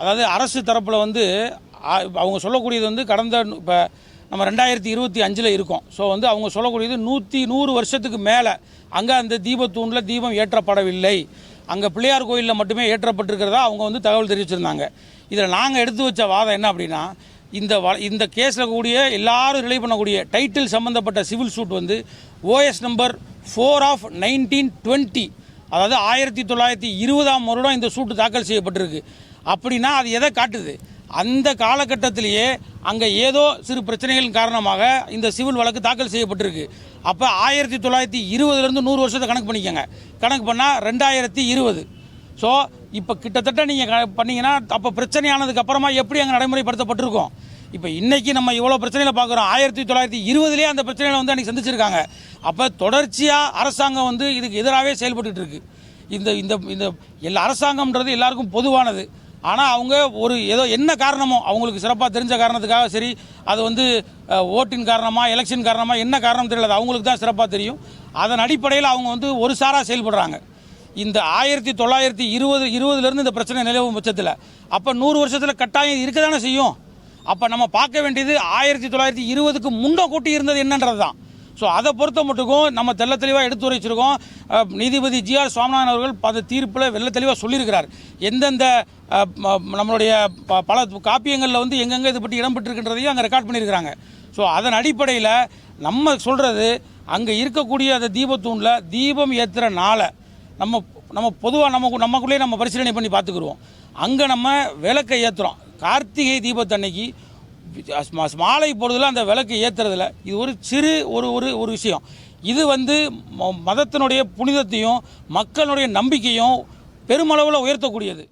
அதாவது அரசு தரப்பில் வந்து அவங்க சொல்லக்கூடியது வந்து கடந்த இப்போ நம்ம ரெண்டாயிரத்தி இருபத்தி அஞ்சில் இருக்கோம். ஸோ வந்து அவங்க சொல்லக்கூடியது நூற்றி நூறு வருஷத்துக்கு மேலே அங்கே அந்த தீபத்தூணில் தீபம் ஏற்றப்படவில்லை. அங்கே பிள்ளையார் கோயிலில் மட்டுமே ஏற்றப்பட்டிருக்கிறதா அவங்க வந்து தகவல் தெரிவிச்சிருந்தாங்க. இதில் நாங்கள் எடுத்து வச்ச வாதம் என்ன அப்படின்னா இந்த வ இந்த கேஸில் கூடிய எல்லாரும் ரிலே பண்ணக்கூடிய டைட்டில் சம்மந்தப்பட்ட சிவில் சூட் வந்து OS number four of nineteen twenty அதாவது ஆயிரத்தி தொள்ளாயிரத்தி இருபதாம் வருடம் இந்த சூட்டு தாக்கல் செய்யப்பட்டிருக்கு. அப்படின்னா அது எதை காட்டுது? அந்த காலகட்டத்திலேயே அங்கே ஏதோ சிறு பிரச்சனைகளின் காரணமாக இந்த சிவில் வழக்கு தாக்கல் செய்யப்பட்டிருக்கு. அப்போ ஆயிரத்தி தொள்ளாயிரத்தி இருபதுலேருந்து நூறு வருஷத்தை கணக்கு பண்ணிக்கோங்க. கணக்கு பண்ணால் ரெண்டாயிரத்தி இருபது. ஸோ இப்போ கிட்டத்தட்ட நீங்கள் பண்ணீங்கன்னா அப்போ பிரச்சனையானதுக்கு அப்புறமா எப்படி அங்கே நடைமுறைப்படுத்தப்பட்டிருக்கோம்? இப்போ இன்றைக்கி நம்ம இவ்வளோ பிரச்சனைகளை பார்க்குறோம். ஆயிரத்தி தொள்ளாயிரத்தி இருபதுலேயே அந்த பிரச்சனைகளை வந்து அன்றைக்கி சந்திச்சிருக்காங்க. அப்போ தொடர்ச்சியாக அரசாங்கம் வந்து இதுக்கு எதிராகவே செயல்பட்டுட்டு இருக்கு. இந்த இந்த இந்த எல்லா அரசாங்கம்ன்றது எல்லாருக்கும் பொதுவானது. ஆனால் அவங்க ஒரு ஏதோ என்ன காரணமோ அவங்களுக்கு சிறப்பாக தெரிஞ்ச காரணத்துக்காக சரி அது வந்து ஓட்டின் காரணமாக எலெக்ஷன் காரணமாக என்ன காரணம் தெரியல அவங்களுக்கு தான் சிறப்பாக தெரியும். அதன் அடிப்படையில் அவங்க வந்து ஒரு சாராக செயல்படுறாங்க. இந்த ஆயிரத்தி தொள்ளாயிரத்தி இருபது இருபதுலேருந்து இந்த பிரச்சனை நிலவும் பட்சத்தில் அப்போ நூறு வருஷத்தில் கட்டாயம் இருக்க தானே செய்யும்? அப்போ நம்ம பார்க்க வேண்டியது ஆயிரத்தி தொள்ளாயிரத்தி இருபதுக்கு முன்ன கூட்டி இருந்தது என்னன்றது தான் ஸோ அதை பொறுத்த மட்டுக்கும் நம்ம தெள்ள தெளிவாக எடுத்துரைச்சிருக்கோம் நீதிபதி நீதிபதி ஜிஆர் சுவாமிநாதன் அவர்கள் பல தீர்ப்பில் வெள்ள தெளிவாக சொல்லியிருக்கிறார். எந்தெந்த நம்மளுடைய ப- பல காப்பியங்களில் வந்து எங்கெங்கே இது பற்றி இடம்பெற்றிருக்கின்றதையும் அங்கே ரெக்கார்ட் பண்ணியிருக்கிறாங்க. ஸோ அதன் அடிப்படையில் நம்ம சொல்கிறது அங்கே இருக்கக்கூடிய அந்த தீபத்தூணில் தீபம் ஏற்றுற நாளை நம்ம நம்ம பொதுவாக நம்ம நமக்குள்ளேயே நம்ம பரிசீலனை பண்ணி பார்த்துக்குருவோம். அங்கே நம்ம விளக்கை ஏற்றுறோம் கார்த்திகை தீபத்தன்னைக்கு மாலை போடுறதுல அந்த விளக்கு ஏற்றுறதில்ல இது ஒரு சிறு ஒரு ஒரு ஒரு விஷயம். இது வந்து ம- மதத்தினுடைய புனிதத்தையும் மக்களுடைய நம்பிக்கையும் பெருமளவில் உயர்த்தக்கூடியது.